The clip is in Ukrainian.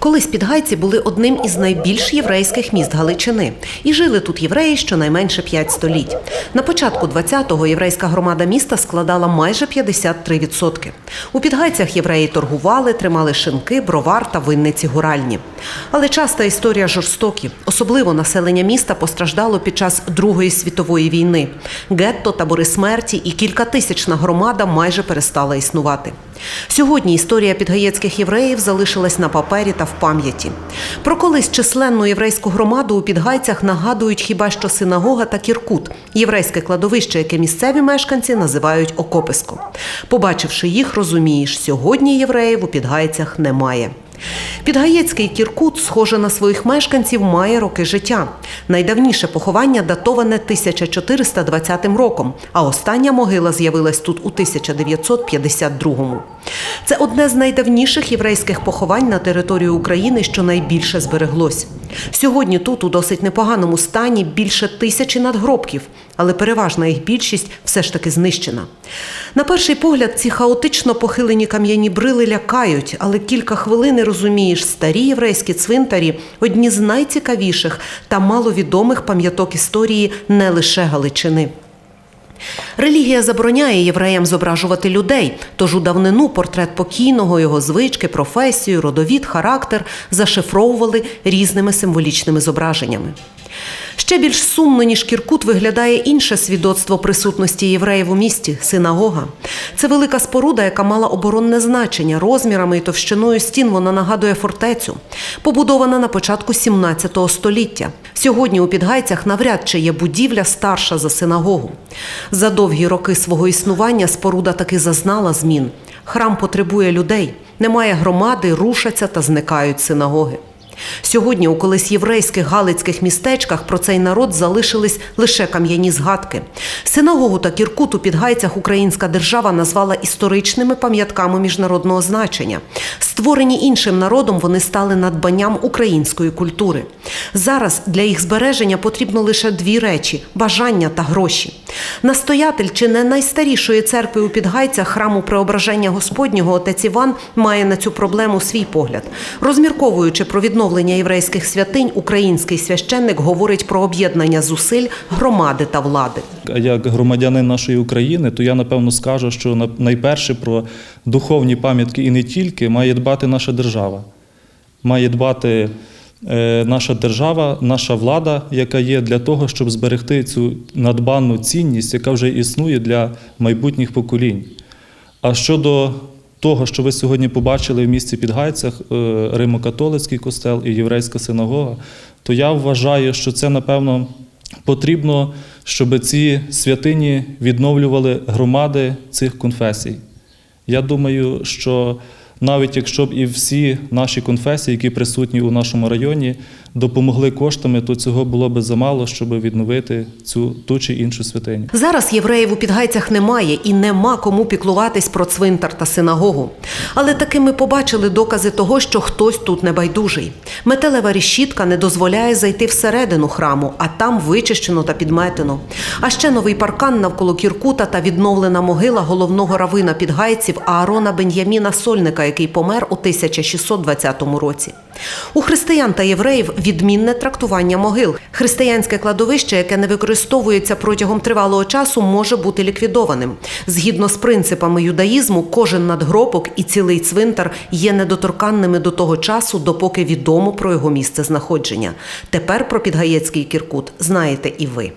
Колись підгайці були одним із найбільш єврейських міст Галичини, і жили тут євреї щонайменше 5 століть. На початку 20-го єврейська громада міста складала майже 53%. У підгайцях євреї торгували, тримали шинки, бровар та винниці гуральні. Але часта історія жорстокі. Особливо населення міста постраждало під час Другої світової війни. Гетто, табори смерті і кількатисячна громада майже перестала існувати. Сьогодні історія підгаєцьких євреїв залишилась на папері та в пам'яті. Про колись численну єврейську громаду у підгайцях нагадують хіба що синагога та кіркут єврейське кладовище, яке місцеві мешканці називають окописько. Побачивши їх, розумієш, сьогодні євреїв у підгайцях немає. Підгаєцький Кіркут, схоже на своїх мешканців, має роки життя. Найдавніше поховання датоване 1420 роком, а остання могила з'явилась тут у 1952-му. Це одне з найдавніших єврейських поховань на території України, що найбільше збереглось. Сьогодні тут у досить непоганому стані більше тисячі надгробків, але переважна їх більшість все ж таки знищена. На перший погляд, ці хаотично похилені кам'яні брили лякають, але кілька хвилин розумієш, старі єврейські цвинтарі одні з найцікавіших та маловідомих пам'яток історії не лише Галичини. Релігія забороняє євреям зображувати людей, тож у давнину портрет покійного, його звички, професію, родовід, характер зашифровували різними символічними зображеннями. Ще більш сумно, ніж Кіркут, виглядає інше свідоцтво присутності євреїв у місті синагога. Це велика споруда, яка мала оборонне значення. Розмірами і товщиною стін вона нагадує фортецю, побудована на початку 17 століття. Сьогодні у Підгайцях навряд чи є будівля старша за синагогу. За довгі роки свого існування споруда таки зазнала змін. Храм потребує людей, немає громади, рушаться та зникають синагоги. Сьогодні у колись єврейських галицьких містечках про цей народ залишились лише кам'яні згадки. Синагогу та Кіркут у Підгайцях українська держава назвала історичними пам'ятками міжнародного значення. Створені іншим народом, вони стали надбанням української культури. Зараз для їх збереження потрібно лише дві речі бажання та гроші. Настоятель чи не найстарішої церкви у Підгайцях храму Преображення Господнього отець Іван має на цю проблему свій погляд. Розмірковуючи про відновлення єврейських святинь, український священник говорить про об'єднання зусиль громади та влади. Як громадянин нашої України, то я напевно скажу, що на- найперше про духовні пам'ятки і не тільки має дбати наша держава. Має дбати наша держава, наша влада, яка є для того, щоб зберегти цю надбанну цінність, яка вже існує для майбутніх поколінь. А щодо того, що ви сьогодні побачили в місті Підгайцях, е, Римо-католицький костел і єврейська синагога, то я вважаю, що це, напевно, потрібно, щоб ці святині відновлювали громади цих конфесій. Я думаю, що навіть якщо б і всі наші конфесії, які присутні у нашому районі, допомогли коштами, то цього було би замало, щоб відновити цю ту чи іншу святиню. Зараз євреїв у Підгайцях немає і нема кому піклуватись про цвинтар та синагогу. Але таки ми побачили докази того, що хтось тут небайдужий. Металева решітка не дозволяє зайти всередину храму, а там вичищено та підметено. А ще новий паркан навколо Кіркута та відновлена могила головного равина підгайців Аарона Бен'яміна Сольника, який помер у 1620 році. У християн та євреїв відмінне трактування могил. Християнське кладовище, яке не використовується протягом тривалого часу, може бути ліквідованим. Згідно з принципами юдаїзму, кожен надгробок і цілий цвинтар є недоторканними до того часу, допоки відомо про його місце знаходження. Тепер про підгаєцький кіркут знаєте і ви.